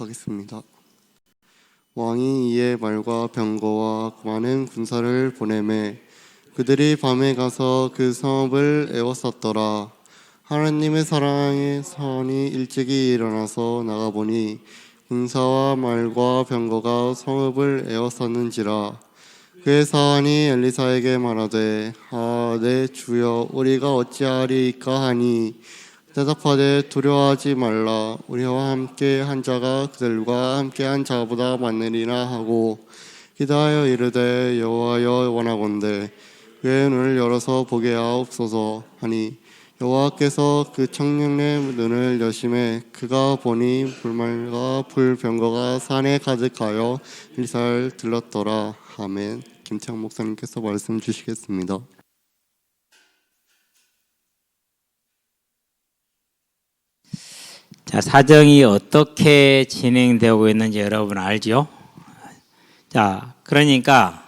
하겠습니다. 왕이 이에 말과 병거와 많은 군사를 보내매 그들이 밤에 가서 그 성읍을 에워쌌더라. 하나님의 사랑의 선이 일찍이 일어나서 나가보니 군사와 말과 병거가 성읍을 에워쌌는지라. 그의 사환이 엘리사에게 말하되 아내 주여 우리가 어찌하리까 하니 대답하되 두려워하지 말라. 우리와 함께 한 자가 그들과 함께 한 자보다 많으리라 하고 기다하여 이르되 여호와여 원하건대 그의 눈을 열어서 보게 하옵소서? 하니 여호와께서 그 청년의 눈을 여심해 그가 보니 불말과 불병거가 산에 가득하여 일사를 들렀더라. 아멘. 김창 목사님께서 말씀 주시겠습니다. 자, 사정이 어떻게 진행되고 있는지 여러분 알죠? 자, 그러니까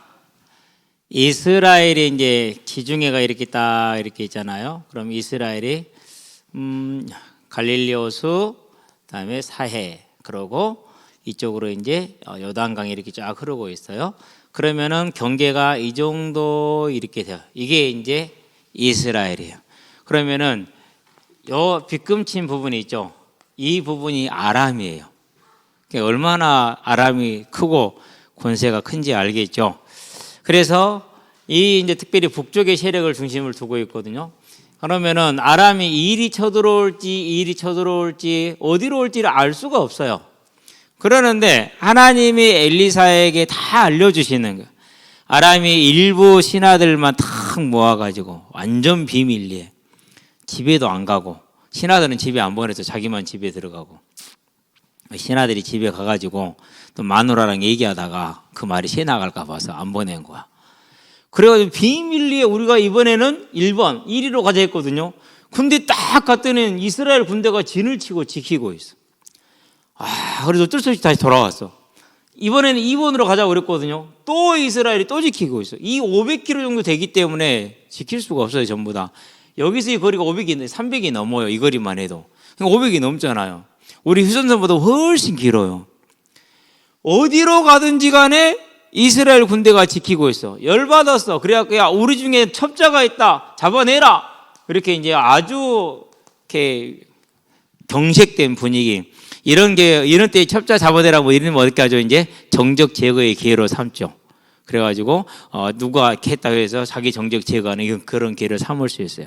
이스라엘이 이제 지중해가 이렇게 딱 이렇게 있잖아요. 그럼 이스라엘이 음, 갈릴리 호수, 그다음에 사해, 그러고 이쪽으로 이제 어, 요단강이 이렇게 쫙 흐르고 있어요. 그러면은 경계가 이 정도 이렇게 돼요. 이게 이제 이스라엘이에요. 그러면은 요 빗금친 부분이 있죠. 이 부분이 아람이에요. 얼마나 아람이 크고 권세가 큰지 알겠죠. 그래서 이 이제 특별히 북쪽의 세력을 중심을 두고 있거든요. 그러면은 아람이 이리 쳐들어올지 이리 쳐들어올지 어디로 올지를 알 수가 없어요. 그러는데 하나님이 엘리사에게 다 알려주시는 거예요. 아람이 일부 신하들만 탁 모아가지고 완전 비밀리에 집에도 안 가고 신하들은 집에 안 보내서 자기만 집에 들어가고 신하들이 집에 가가지고 또 마누라랑 얘기하다가 그 말이 새 나갈까 봐서 안 보낸 거야. 그래가지고 비밀리에 우리가 이번에는 1번 1위로 가자 했거든요. 근데 딱 갔더니 이스라엘 군대가 진을 치고 지키고 있어. 아, 그래서 어쩔 수 없이 다시 돌아왔어. 이번에는 2번으로 가자고 그랬거든요. 또 이스라엘이 또 지키고 있어. 이 500km 정도 되기 때문에 지킬 수가 없어요, 전부 다. 여기서 이 거리가 500이, 300이 넘어요, 이 거리만 해도. 500이 넘잖아요. 우리 휴전선보다 훨씬 길어요. 어디로 가든지 간에 이스라엘 군대가 지키고 있어. 열받았어. 그래갖고, 야, 우리 중에 첩자가 있다. 잡아내라. 그렇게 이제 아주, 이렇게 경색된 분위기. 이런 게 이런 때 첩자 잡아내라 뭐 이러면 어떻게 하죠? 이제 정적 제거의 기회로 삼죠. 그래가지고 어, 누가 했다고 해서 자기 정적 제거하는 이런 그런 기회를 삼을 수 있어요.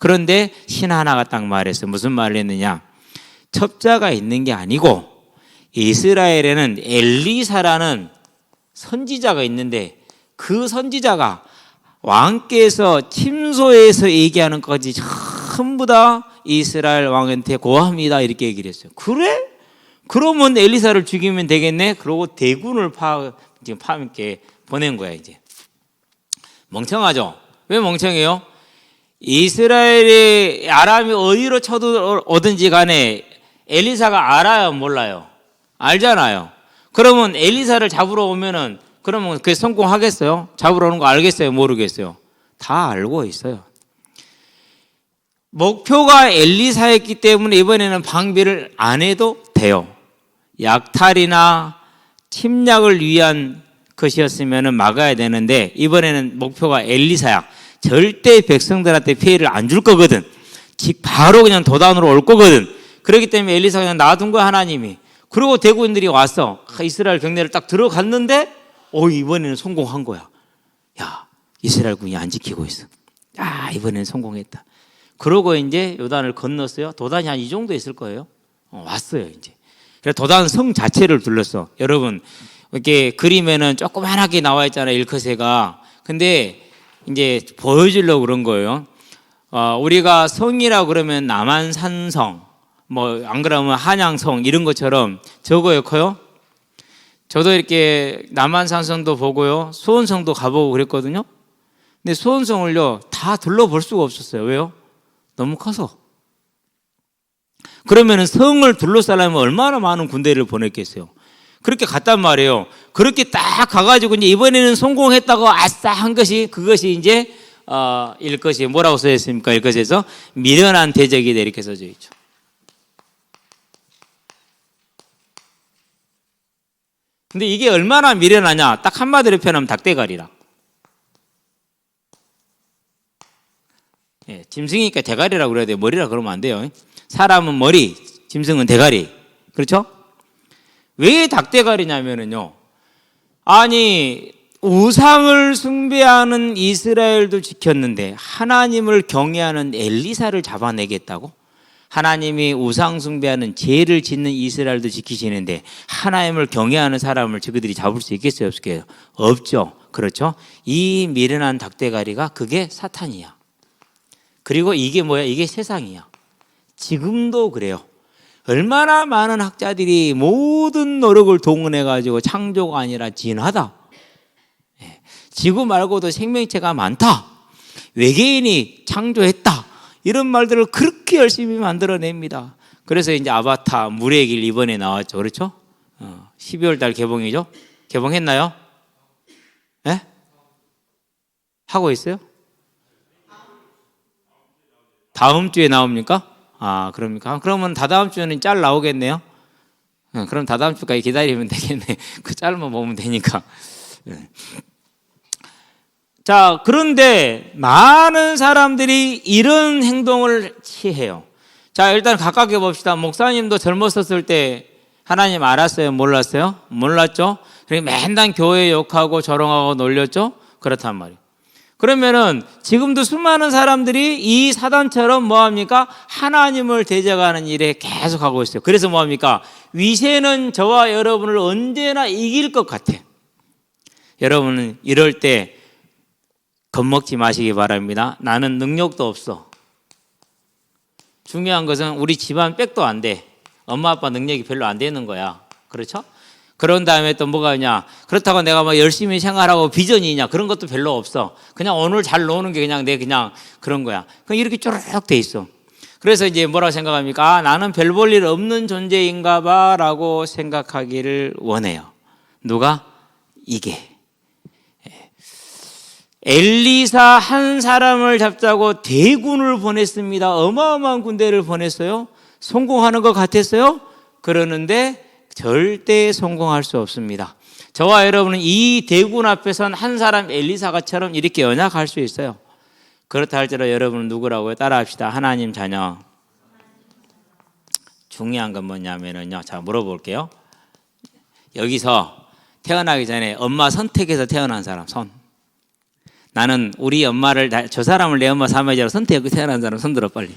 그런데 신 하나가 딱 말했어. 무슨 말을 했느냐? 첩자가 있는 게 아니고 이스라엘에는 엘리사라는 선지자가 있는데 그 선지자가 왕께서 침소에서 얘기하는 것까지 전부 다 이스라엘 왕한테 고합니다 이렇게 얘기를 했어요. 그래? 그러면 엘리사를 죽이면 되겠네. 그러고 대군을 파 지금 파 이렇게 보낸 거야 이제. 멍청하죠? 왜 멍청해요? 이스라엘이 아람이 어디로 쳐들어오든지 간에 엘리사가 알아요, 몰라요? 알잖아요. 그러면 엘리사를 잡으러 오면은 그러면 그게 성공하겠어요? 잡으러 오는 거 알겠어요? 모르겠어요? 다 알고 있어요. 목표가 엘리사였기 때문에 이번에는 방비를 안 해도 돼요. 약탈이나 침략을 위한 것이었으면 막아야 되는데 이번에는 목표가 엘리사야. 절대 백성들한테 피해를 안 줄 거거든. 즉 바로 그냥 도단으로 올 거거든. 그렇기 때문에 엘리사가 그냥 놔둔 거야 하나님이. 그리고 대구인들이 왔어. 이스라엘 경내를 딱 들어갔는데 어 이번에는 성공한 거야. 야 이스라엘 군이 안 지키고 있어. 아 이번에는 성공했다. 그러고 이제 요단을 건넜어요. 도단이 한 이 정도 있을 거예요. 어, 왔어요 이제. 그래서 도단 성 자체를 둘렀어. 여러분 이렇게 그림에는 조그만하게 나와 있잖아요 일컷새가. 근데 이제 보여주려고 그런 거예요. 어, 우리가 성이라 그러면 남한산성, 뭐 안 그러면 한양성 이런 것처럼 저거요 커요. 저도 이렇게 남한산성도 보고요, 수원성도 가보고 그랬거든요. 근데 수원성을요 다 둘러볼 수가 없었어요. 왜요? 너무 커서. 그러면은 성을 둘러싸려면 얼마나 많은 군대를 보냈겠어요. 그렇게 갔단 말이에요. 그렇게 딱 가가지고 이제 이번에는 성공했다고 아싸 한 것이 그것이 이제 어, 일것이 뭐라고 써 있습니까? 일것에서 미련한 대적이다 이렇게 써져 있죠. 근데 이게 얼마나 미련하냐? 딱 한마디로 표현하면 닭대가리라. 예, 짐승이니까 대가리라고 그래야 돼요. 머리라 그러면 안 돼요. 사람은 머리, 짐승은 대가리. 그렇죠? 왜 닭대가리냐면은요. 아니, 우상을 숭배하는 이스라엘도 지켰는데 하나님을 경외하는 엘리사를 잡아내겠다고? 하나님이 우상 숭배하는 죄를 짓는 이스라엘도 지키시는데 하나님을 경외하는 사람을 저들이 잡을 수 있겠어요, 없겠어요? 없죠. 그렇죠? 이 미련한 닭대가리가 그게 사탄이야. 그리고 이게 뭐야? 이게 세상이야. 지금도 그래요. 얼마나 많은 학자들이 모든 노력을 동원해 가지고 창조가 아니라 진화다. 예. 지구 말고도 생명체가 많다. 외계인이 창조했다. 이런 말들을 그렇게 열심히 만들어냅니다. 그래서 이제 아바타 물의 길 이번에 나왔죠. 그렇죠? 어, 12월 달 개봉이죠. 개봉했나요? 예? 하고 있어요? 다음 주에 나옵니까? 아, 그럽니까? 그러면 다다음 주에는 짤 나오겠네요. 어, 그럼 다다음 주까지 기다리면 되겠네. 그 짤만 보면 되니까. 예. 자, 그런데 많은 사람들이 이런 행동을 취해요. 자, 일단 가깝게 봅시다. 목사님도 젊었었을 때 하나님 알았어요? 몰랐어요? 몰랐죠? 그리고 맨날 교회 욕하고 조롱하고 놀렸죠? 그렇단 말이에요. 그러면은 지금도 수많은 사람들이 이 사단처럼 뭐합니까? 하나님을 대적하는 일에 계속 하고 있어요. 그래서 뭐합니까? 위세는 저와 여러분을 언제나 이길 것 같아. 여러분은 이럴 때 겁먹지 마시기 바랍니다. 나는 능력도 없어. 중요한 것은 우리 집안 백도 안 돼. 엄마 아빠 능력이 별로 안 되는 거야. 그렇죠? 그런 다음에 또 뭐가 있냐. 그렇다고 내가 뭐 열심히 생활하고 비전이 있냐. 그런 것도 별로 없어. 그냥 오늘 잘 노는 게 그냥 내 그냥 그런 거야. 그냥 이렇게 쪼르륵 돼 있어. 그래서 이제 뭐라고 생각합니까? 아, 나는 별 볼 일 없는 존재인가 봐 라고 생각하기를 원해요. 누가? 이게. 엘리사 한 사람을 잡자고 대군을 보냈습니다. 어마어마한 군대를 보냈어요. 성공하는 것 같았어요? 그러는데 절대 성공할 수 없습니다. 저와 여러분은 이 대군 앞에선 한 사람 엘리사가처럼 이렇게 연약할 수 있어요. 그렇다 할지라도 여러분은 누구라고요? 따라합시다. 하나님 자녀. 중요한 건 뭐냐면은요. 자, 물어볼게요. 여기서 태어나기 전에 엄마 선택해서 태어난 사람 손. 나는 우리 엄마를 나- 저 사람을 내 엄마 삼아자로 선택하고 태어난 사람 손들어 빨리.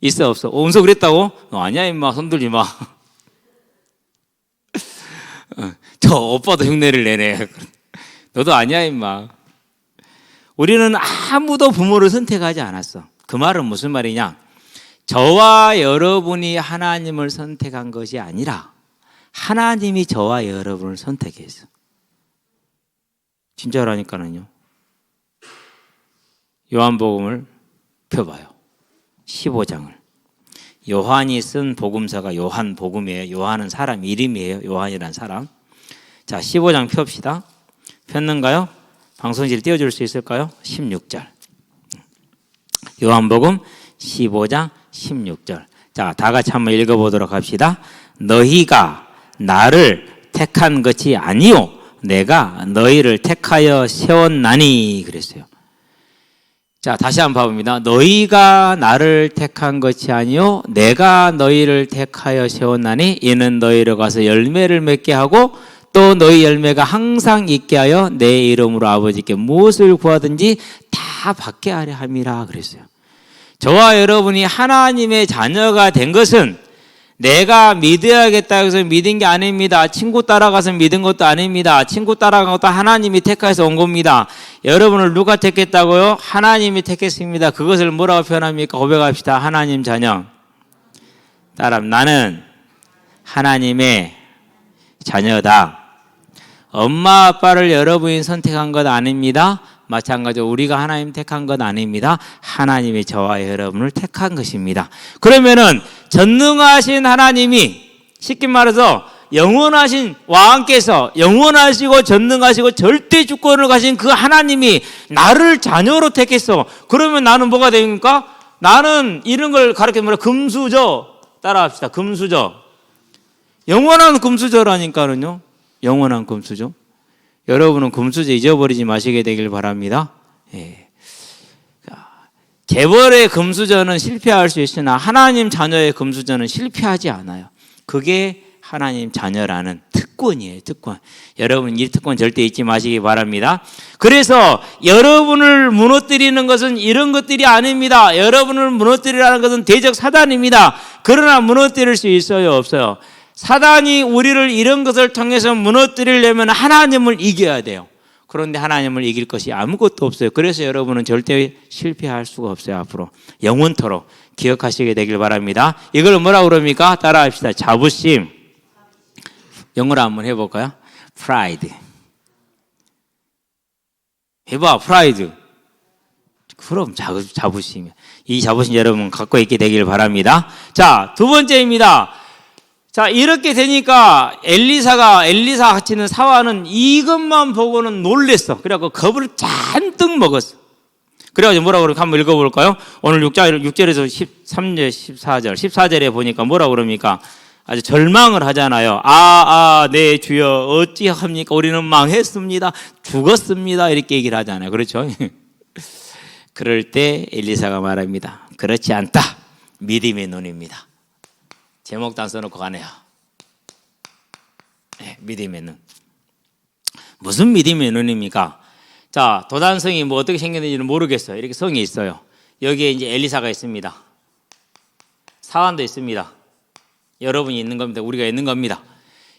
있어 없어? 어, 은서 그랬다고? 너 아니야 임마 손들지 마. 어, 저 오빠도 흉내를 내네. 너도 아니야 임마. 우리는 아무도 부모를 선택하지 않았어. 그 말은 무슨 말이냐? 저와 여러분이 하나님을 선택한 것이 아니라 하나님이 저와 여러분을 선택했어. 진짜라니까는요. 요한복음을 펴봐요. 15장을. 요한이 쓴 복음서가 요한 복음이에요. 요한은 사람 이름이에요. 요한이란 사람. 자, 15장 펴봅시다. 폈는가요? 방송지를 띄워줄 수 있을까요? 16절. 요한복음 15장 16절. 자, 다 같이 한번 읽어보도록 합시다. 너희가 나를 택한 것이 아니요. 내가 너희를 택하여 세웠나니. 그랬어요. 자, 다시 한번 봐봅니다. 너희가 나를 택한 것이 아니요 내가 너희를 택하여 세웠나니 이는 너희로 가서 열매를 맺게 하고 또 너희 열매가 항상 있게 하여 내 이름으로 아버지께 무엇을 구하든지 다 받게 하려 함이라 그랬어요. 저와 여러분이 하나님의 자녀가 된 것은 내가 믿어야겠다 해서 믿은 게 아닙니다. 친구 따라가서 믿은 것도 아닙니다. 친구 따라간 것도 하나님이 택해서 온 겁니다. 여러분을 누가 택했다고요? 하나님이 택했습니다. 그것을 뭐라고 표현합니까? 고백합시다. 하나님 자녀. 따라 나는 하나님의 자녀다. 엄마 아빠를 여러분이 선택한 것 아닙니다. 마찬가지로 우리가 하나님 택한 것 아닙니다. 하나님이 저와 여러분을 택한 것입니다. 그러면은 전능하신 하나님이 쉽게 말해서 영원하신 왕께서 영원하시고 전능하시고 절대 주권을 가신 그 하나님이 나를 자녀로 택했어. 그러면 나는 뭐가 됩니까? 나는 이런 걸 가르쳐 뭐라 금수저 따라합시다. 금수저. 영원한 금수저라니까는요. 영원한 금수저. 여러분은 금수저 잊어버리지 마시게 되길 바랍니다. 예. 자, 재벌의 금수저는 실패할 수 있으나 하나님 자녀의 금수저는 실패하지 않아요. 그게 하나님 자녀라는 특권이에요, 특권. 여러분 이 특권 절대 잊지 마시기 바랍니다. 그래서 여러분을 무너뜨리는 것은 이런 것들이 아닙니다. 여러분을 무너뜨리라는 것은 대적 사단입니다. 그러나 무너뜨릴 수 있어요, 없어요? 사단이 우리를 이런 것을 통해서 무너뜨리려면 하나님을 이겨야 돼요. 그런데 하나님을 이길 것이 아무것도 없어요. 그래서 여러분은 절대 실패할 수가 없어요, 앞으로. 영원토록 기억하시게 되길 바랍니다. 이걸 뭐라 그럽니까? 따라 합시다. 자부심. 영어로 한번 해볼까요? pride. 해봐, pride. 그럼 자부, 자부심이야. 이 자부심 여러분 갖고 있게 되길 바랍니다. 자, 두 번째입니다. 자, 이렇게 되니까 엘리사가, 엘리사 같이는 사화는 이것만 보고는 놀랬어. 그래갖고 겁을 잔뜩 먹었어. 그래가지고 뭐라고 그러니까 한번 읽어볼까요? 오늘 6절, 6절에서 13절, 14절, 14절에 보니까 뭐라고 그럽니까? 아주 절망을 하잖아요. 아, 아, 네, 주여, 어찌합니까? 우리는 망했습니다. 죽었습니다. 이렇게 얘기를 하잖아요. 그렇죠? 그럴 때 엘리사가 말합니다. 그렇지 않다. 믿음의 눈입니다. 제목도 안 써놓고 가네요. 네, 믿음의 눈. 무슨 믿음의 눈입니까? 자, 도단성이 뭐 어떻게 생겼는지는 모르겠어요. 이렇게 성이 있어요. 여기에 이제 엘리사가 있습니다. 사환도 있습니다. 여러분이 있는 겁니다. 우리가 있는 겁니다.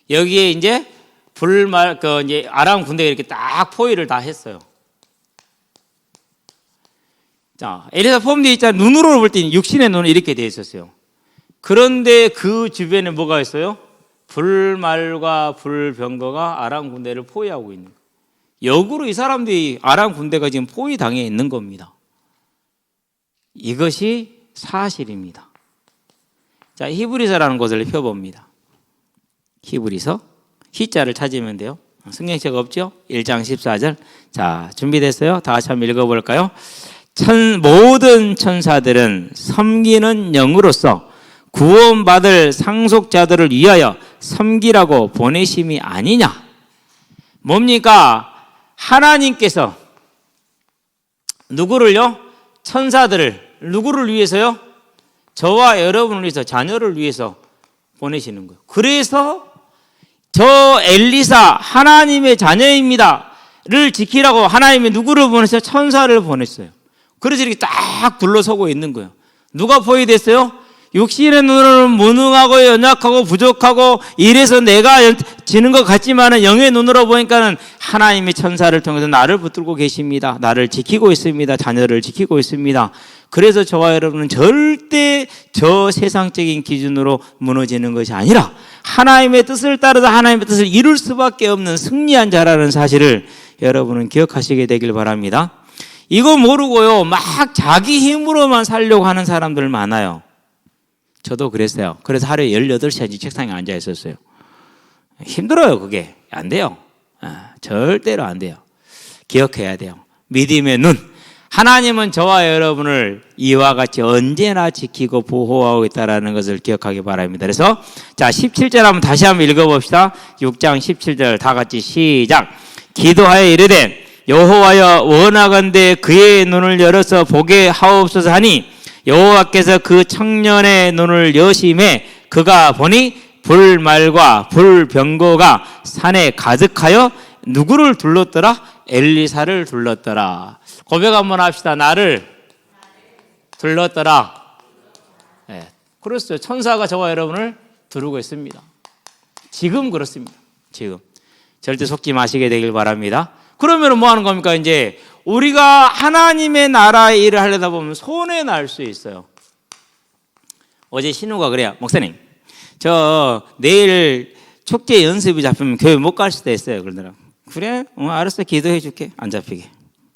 여기에 이제 불말 그 이제 아람 군대가 이렇게 딱 포위를 다 했어요. 자, 엘리사 포함되어 있잖아요. 눈으로 볼 때는 육신의 눈은 이렇게 되어 있었어요. 그런데 그 주변에 뭐가 있어요? 불말과 불병거가 아람 군대를 포위하고 있는 거예요. 역으로 이 사람들이 아람 군대가 지금 포위당해 있는 겁니다. 이것이 사실입니다. 자, 히브리서라는 곳을 펴봅니다. 히브리서 히자를 찾으면 돼요. 성경책 없죠? 1장 14절. 자, 준비됐어요? 다 같이 한번 읽어볼까요? 천, 모든 천사들은 섬기는 영으로서 구원받을 상속자들을 위하여 섬기라고 보내심이 아니냐? 뭡니까? 하나님께서 누구를요? 천사들을 누구를 위해서요? 저와 여러분을 위해서 자녀를 위해서 보내시는 거예요. 그래서 저 엘리사 하나님의 자녀입니다를 지키라고 하나님이 누구를 보내서 천사를 보냈어요. 그래서 이렇게 딱 둘러서고 있는 거예요. 누가 포위됐어요? 육신의 눈으로는 무능하고 연약하고 부족하고 이래서 내가 연- 지는 것 같지만은 영의 눈으로 보니까는 하나님의 천사를 통해서 나를 붙들고 계십니다. 나를 지키고 있습니다. 자녀를 지키고 있습니다. 그래서 저와 여러분은 절대 저 세상적인 기준으로 무너지는 것이 아니라 하나님의 뜻을 따라서 하나님의 뜻을 이룰 수밖에 없는 승리한 자라는 사실을 여러분은 기억하시게 되길 바랍니다. 이거 모르고요. 막 자기 힘으로만 살려고 하는 사람들 많아요. 저도 그랬어요. 그래서 하루에 18시간씩 책상에 앉아 있었어요. 힘들어요, 그게. 안 돼요. 아, 절대로 안 돼요. 기억해야 돼요. 믿음의 눈. 하나님은 저와 여러분을 이와 같이 언제나 지키고 보호하고 있다는 것을 기억하기 바랍니다. 그래서 자, 17절 한번 다시 한번 읽어 봅시다. 6장 17절 다 같이 시작. 기도하여 이르되 여호와여 원하건대 그의 눈을 열어서 보게 하옵소서 하니 여호와께서 그 청년의 눈을 여심해 그가 보니 불말과 불병거가 산에 가득하여 누구를 둘렀더라? 엘리사를 둘렀더라. 고백 한번 합시다. 나를 둘렀더라. 예. 그렇어요. 천사가 저와 여러분을 두르고 있습니다. 지금 그렇습니다. 지금. 절대 속지 마시게 되길 바랍니다. 그러면 뭐 하는 겁니까? 이제 우리가 하나님의 나라의 일을 하려다 보면 손해 날 수 있어요. 어제 신우가 그래요. 목사님, 저 내일 축제 연습이 잡히면 교회 못 갈 수도 있어요. 그러더라고. 그래? 어, 알았어. 기도해 줄게. 안 잡히게.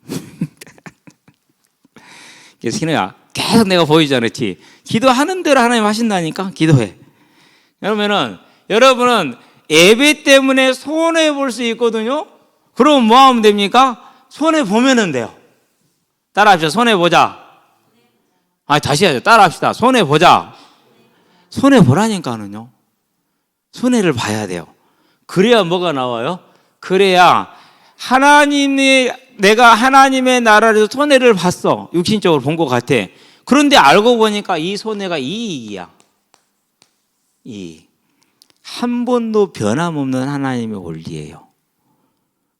그래서 신우야, 계속 내가 보이지 않았지? 기도하는 대로 하나님 하신다니까? 기도해. 그러면은, 여러분은 예배 때문에 손해 볼 수 있거든요? 그럼 뭐 하면 됩니까? 손해 보면은 돼요. 따라 합시다. 손해 보자. 아, 다시 하죠. 따라 합시다. 손해 보자. 손해 보라니까는요. 손해를 봐야 돼요. 그래야 뭐가 나와요? 그래야 하나님의 내가 하나님의 나라에서 손해를 봤어. 육신적으로 본 것 같아. 그런데 알고 보니까 이 손해가 이익이야. 이익. 한 번도 변함없는 하나님의 원리예요.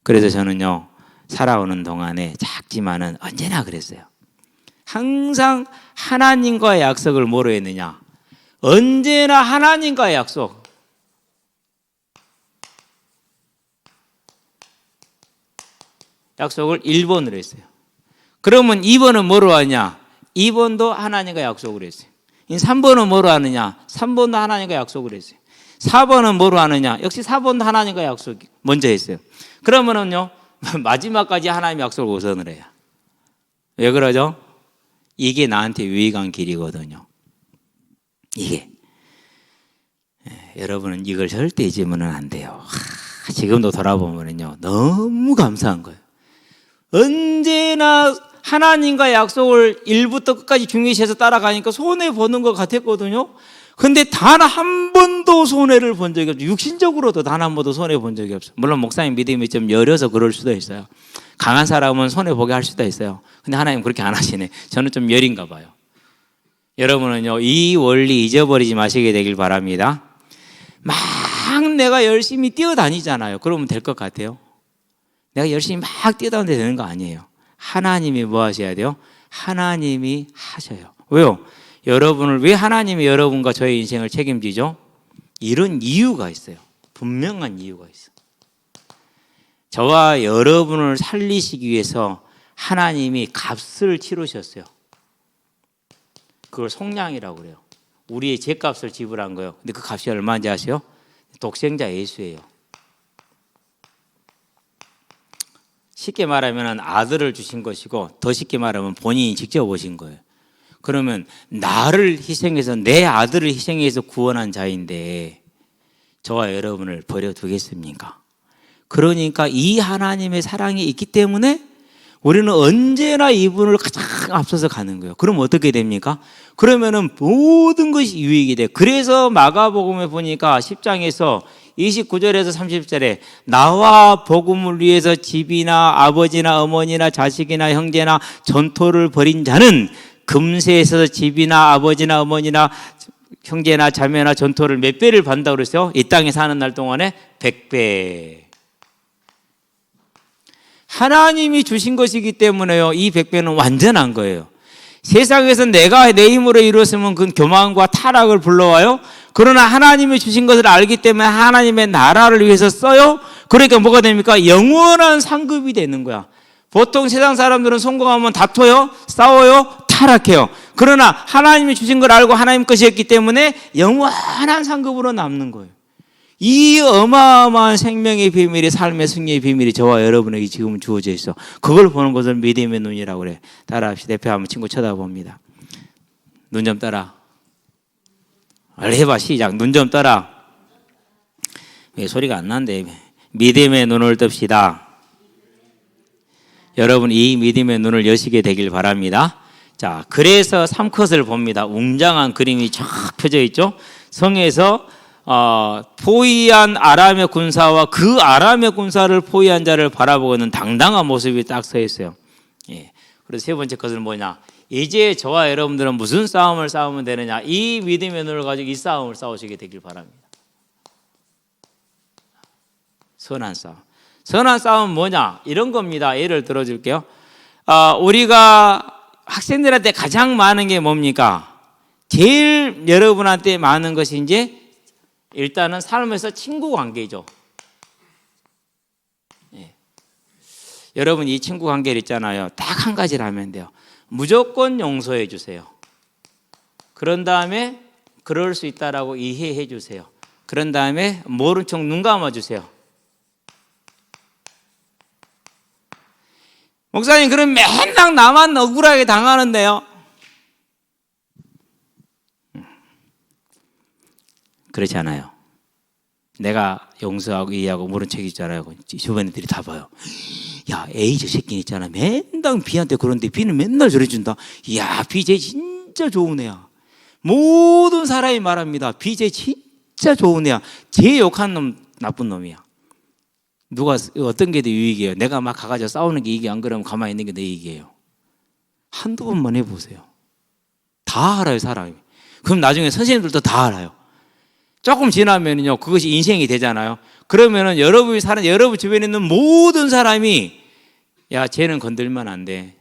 그래서 저는요, 살아오는 동안에 작지만은 언제나 그랬어요. 항상 하나님과의 약속을 뭐로 했느냐? 언제나 하나님과의 약속. 약속을 1번으로 했어요. 그러면 2번은 뭐로 하냐? 2번도 하나님과 약속을 했어요. 3번은 뭐로 하느냐? 3번도 하나님과 약속을 했어요. 4번은 뭐로 하느냐? 역시 4번도 하나님과 약속 먼저 했어요. 그러면은요, 마지막까지 하나님 약속을 우선을 해요. 왜 그러죠? 이게 나한테 유익한 길이거든요. 이게. 예, 여러분은 이걸 절대 잊으면 안 돼요. 하, 지금도 돌아보면요. 너무 감사한 거예요. 언제나 하나님과 약속을 1부터 끝까지 중요시해서 따라가니까 손해 보는 것 같았거든요. 근데 단 한 번도 손해를 본 적이 없어요. 육신적으로도 단 한 번도 손해 본 적이 없어요. 물론 목사님 믿음이 좀 여려서 그럴 수도 있어요. 강한 사람은 손해 보게 할 수도 있어요. 근데 하나님 그렇게 안 하시네. 저는 좀 여린가 봐요. 여러분은요, 이 원리 잊어버리지 마시게 되길 바랍니다. 막 내가 열심히 뛰어다니잖아요. 그러면 될 것 같아요. 내가 열심히 막 뛰어다니는데 되는 거 아니에요. 하나님이 뭐 하셔야 돼요? 하나님이 하셔요. 왜요? 여러분을 왜 하나님이 여러분과 저의 인생을 책임지죠? 이런 이유가 있어요. 분명한 이유가 있어. 저와 여러분을 살리시기 위해서 하나님이 값을 치르셨어요. 그걸 속량이라고 그래요. 우리의 죄값을 지불한 거예요. 근데 그 값이 얼마인지 아세요? 독생자 예수예요. 쉽게 말하면 아들을 주신 것이고 더 쉽게 말하면 본인이 직접 오신 거예요. 그러면 나를 희생해서 내 아들을 희생해서 구원한 자인데 저와 여러분을 버려두겠습니까? 그러니까 이 하나님의 사랑이 있기 때문에 우리는 언제나 이분을 가장 앞서서 가는 거예요. 그럼 어떻게 됩니까? 그러면은 모든 것이 유익이 돼. 그래서 마가복음에 보니까 10장에서 29절에서 30절에 나와 복음을 위해서 집이나 아버지나 어머니나 자식이나 형제나 전토를 벌인 자는 금세에서 집이나 아버지나 어머니나 형제나 자매나 전토를 몇 배를 받는다고 그랬어요? 이 땅에 사는 날 동안에 100배. 하나님이 주신 것이기 때문에요. 이 100배는 완전한 거예요. 세상에서 내가 내 힘으로 이루었으면 그 교만과 타락을 불러와요. 그러나 하나님이 주신 것을 알기 때문에 하나님의 나라를 위해서 써요. 그러니까 뭐가 됩니까? 영원한 상급이 되는 거야. 보통 세상 사람들은 성공하면 다퉈요, 싸워요, 타락해요. 그러나 하나님이 주신 걸 알고 하나님 것이었기 때문에 영원한 상급으로 남는 거예요. 이 어마어마한 생명의 비밀이 삶의 승리의 비밀이 저와 여러분에게 지금 주어져 있어. 그걸 보는 것을 믿음의 눈이라고 그래. 따라합시다. 대표 한번 친구 쳐다봅니다. 눈좀 떠라. 빨리 해봐 시작. 눈좀 떠라. 왜 소리가 안 나는데 믿음의 눈을 뜹시다. 여러분 이 믿음의 눈을 여시게 되길 바랍니다. 자, 그래서 삼컷을 봅니다. 웅장한 그림이 쫙 펴져 있죠. 성에서 어, 포위한 아람의 군사와 그 아람의 군사를 포위한 자를 바라보고 있는 당당한 모습이 딱 서 있어요. 예. 그래서 세 번째 것은 뭐냐? 이제 저와 여러분들은 무슨 싸움을 싸우면 되느냐? 이 믿음의 눈을 가지고 이 싸움을 싸우시게 되길 바랍니다. 선한 싸움. 선한 싸움은 뭐냐? 이런 겁니다. 예를 들어 줄게요. 아, 우리가 학생들한테 가장 많은 게 뭡니까? 제일 여러분한테 많은 것이 이제 일단은 삶에서 친구 관계죠. 예. 여러분 이 친구 관계를 있잖아요. 딱 한 가지를 하면 돼요. 무조건 용서해 주세요. 그런 다음에 그럴 수 있다라고 이해해 주세요. 그런 다음에 모른 척 눈 감아 주세요. 목사님 그럼 맨날 나만 억울하게 당하는데요. 그렇지 않아요. 내가 용서하고 이해하고 모른 척 있잖아요. 주변 애들이 다 봐요. 야, A 저 새끼 있잖아. 맨날 B한테 그런데 B는 맨날 저래준다. 이야, B 쟤 진짜 좋은 애야. 모든 사람이 말합니다. B 쟤 진짜 좋은 애야. 쟤 욕한 놈 나쁜 놈이야. 누가 어떤 게 더 유익이에요? 내가 막 가가지고 싸우는 게 이익이 안 그러면 가만히 있는 게더 이익이에요. 한두 번만 해보세요. 다 알아요, 사람이. 그럼 나중에 선생님들도 다 알아요. 조금 지나면요, 그것이 인생이 되잖아요. 그러면은 여러분이 사는, 여러분 주변에 있는 모든 사람이, 야, 쟤는 건들면 안 돼.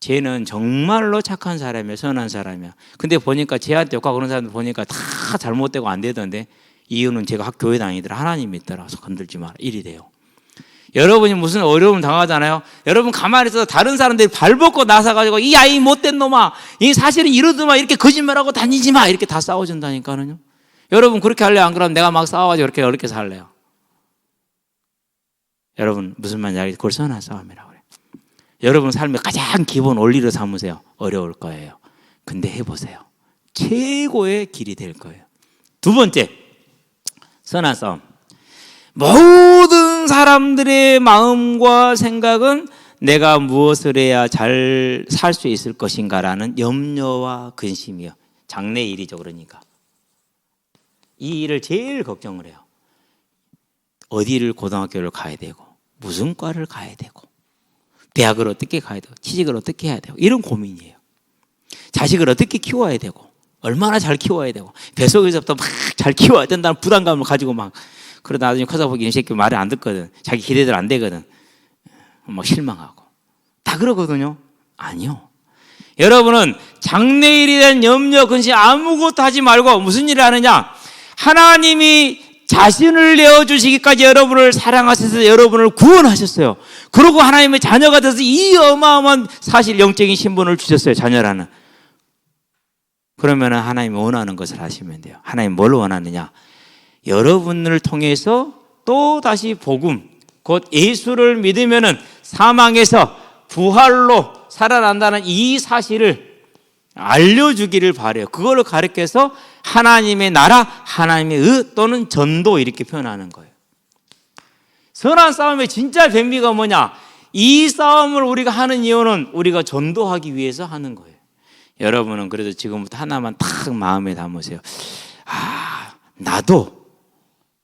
쟤는 정말로 착한 사람이야, 선한 사람이야. 근데 보니까 쟤한테 욕하고 그런 사람들 보니까 다 잘못되고 안 되던데, 이유는 제가 학 교회 다니더라. 하나님 믿더라서 건들지 마라. 일이 돼요. 여러분이 무슨 어려움 당하잖아요. 여러분 가만히 있어서 다른 사람들이 발 벗고 나서가지고 이 아이 못된 놈아, 이 사실은 이러더만 이렇게 거짓말하고 다니지 마 이렇게 다 싸워준다니까는요. 여러분 그렇게 할래 안 그러면 내가 막 싸워가지고 그렇게 어렵게 살래요. 여러분 무슨 말인지 알겠죠? 그걸 선한 싸움이라고 그래요. 여러분 삶의 가장 기본 원리로 삼으세요. 어려울 거예요. 근데 해보세요. 최고의 길이 될 거예요. 두 번째, 싸움. 모든 사람들의 마음과 생각은 내가 무엇을 해야 잘 살 수 있을 것인가라는 염려와 근심이요. 장래 일이죠, 그러니까. 이 일을 제일 걱정을 해요. 어디를 고등학교를 가야 되고, 무슨 과를 가야 되고, 대학을 어떻게 가야 되고, 취직을 어떻게 해야 되고, 이런 고민이에요. 자식을 어떻게 키워야 되고, 얼마나 잘 키워야 되고, 뱃속에서부터 막 잘 키워야 된다는 부담감을 가지고 막, 그러다 나중에 커서 보기 이 새끼 말을 안 듣거든. 자기 기대대로 안 되거든. 막 실망하고. 다 그러거든요. 아니요. 여러분은 장래일에 대한 염려, 근심 아무것도 하지 말고 무슨 일을 하느냐? 하나님이 자신을 내어주시기까지 여러분을 사랑하셔서 여러분을 구원하셨어요. 그러고 하나님의 자녀가 돼서 이 어마어마한 사실 영적인 신분을 주셨어요. 자녀라는. 그러면 하나님이 원하는 것을 하시면 돼요. 하나님 뭘 원하느냐? 여러분을 통해서 또 다시 복음, 곧 예수를 믿으면은 사망에서 부활로 살아난다는 이 사실을 알려주기를 바래요. 그거를 가르쳐서 하나님의 나라, 하나님의 의 또는 전도 이렇게 표현하는 거예요. 선한 싸움의 진짜 백미가 뭐냐? 이 싸움을 우리가 하는 이유는 우리가 전도하기 위해서 하는 거예요. 여러분은 그래도 지금부터 하나만 탁 마음에 담으세요. 아, 나도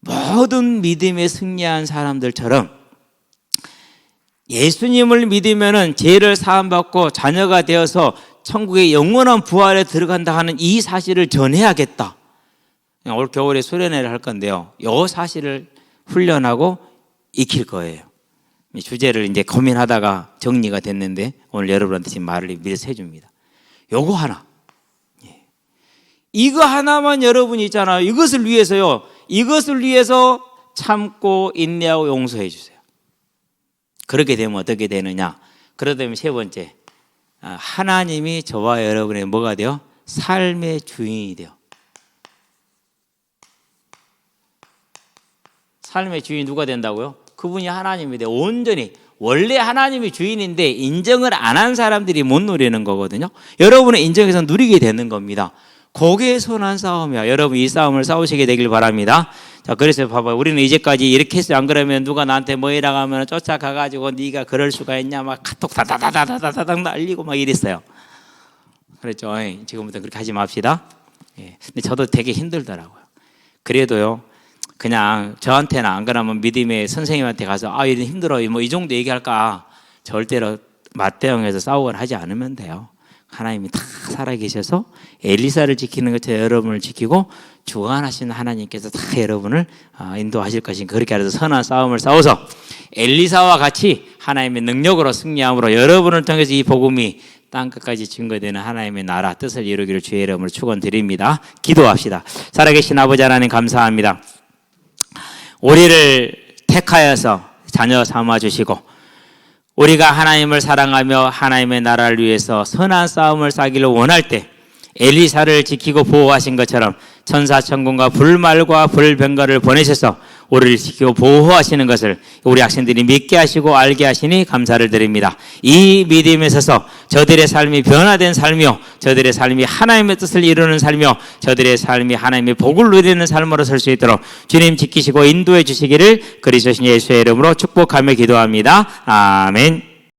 모든 믿음에 승리한 사람들처럼 예수님을 믿으면은 죄를 사함받고 자녀가 되어서 천국의 영원한 부활에 들어간다 하는 이 사실을 전해야겠다. 올 겨울에 수련회를 할 건데요. 이 사실을 훈련하고 익힐 거예요. 이 주제를 이제 고민하다가 정리가 됐는데 오늘 여러분한테 지금 말을 미리서 해줍니다. 요거 하나. 예. 이거 하나만 여러분이 있잖아요. 이것을 위해서요. 이것을 위해서 참고 인내하고 용서해 주세요. 그렇게 되면 어떻게 되느냐? 그러다 세 번째. 아, 하나님이 저와 여러분의 뭐가 돼요? 삶의 주인이 돼요. 삶의 주인이 누가 된다고요? 그분이 하나님이 돼. 온전히 원래 하나님이 주인인데 인정을 안 한 사람들이 못 누리는 거거든요. 여러분은 인정해서 누리게 되는 겁니다. 그게 선한 싸움이야. 여러분 이 싸움을 싸우시게 되길 바랍니다. 자, 그래서 봐봐요. 우리는 이제까지 이렇게 했어요. 안 그러면 누가 나한테 뭐 이라고 하면 쫓아가가지고 네가 그럴 수가 있냐 막 카톡 다다다다다다닥 날리고 막 이랬어요. 그랬죠. 지금부터 그렇게 하지 맙시다. 예. 근데 저도 되게 힘들더라고요. 그래도요. 그냥 저한테는 안 그러면 믿음의 선생님한테 가서 아 이런 힘들어요. 뭐 이 정도 얘기할까 절대로 맞대응해서 싸우거나 하지 않으면 돼요. 하나님이 다 살아계셔서 엘리사를 지키는 것처럼 여러분을 지키고 주관하시는 하나님께서 다 여러분을 아, 인도하실 것인 그렇게 해서 선한 싸움을 싸워서 엘리사와 같이 하나님의 능력으로 승리함으로 여러분을 통해서 이 복음이 땅 끝까지 증거되는 하나님의 나라 뜻을 이루기를 주의 이름으로 축원드립니다. 기도합시다. 살아계신 아버지 하나님 감사합니다. 우리를 택하여서 자녀 삼아 주시고 우리가 하나님을 사랑하며 하나님의 나라를 위해서 선한 싸움을 싸기를 원할 때 엘리사를 지키고 보호하신 것처럼 천사 천군과 불말과 불병거를 보내셔서 우리를 지키고 보호하시는 것을 우리 학생들이 믿게 하시고 알게 하시니 감사를 드립니다. 이 믿음에 서서 저들의 삶이 변화된 삶이요. 저들의 삶이 하나님의 뜻을 이루는 삶이요. 저들의 삶이 하나님의 복을 누리는 삶으로 설 수 있도록 주님 지키시고 인도해 주시기를 그리스도신 예수의 이름으로 축복하며 기도합니다. 아멘.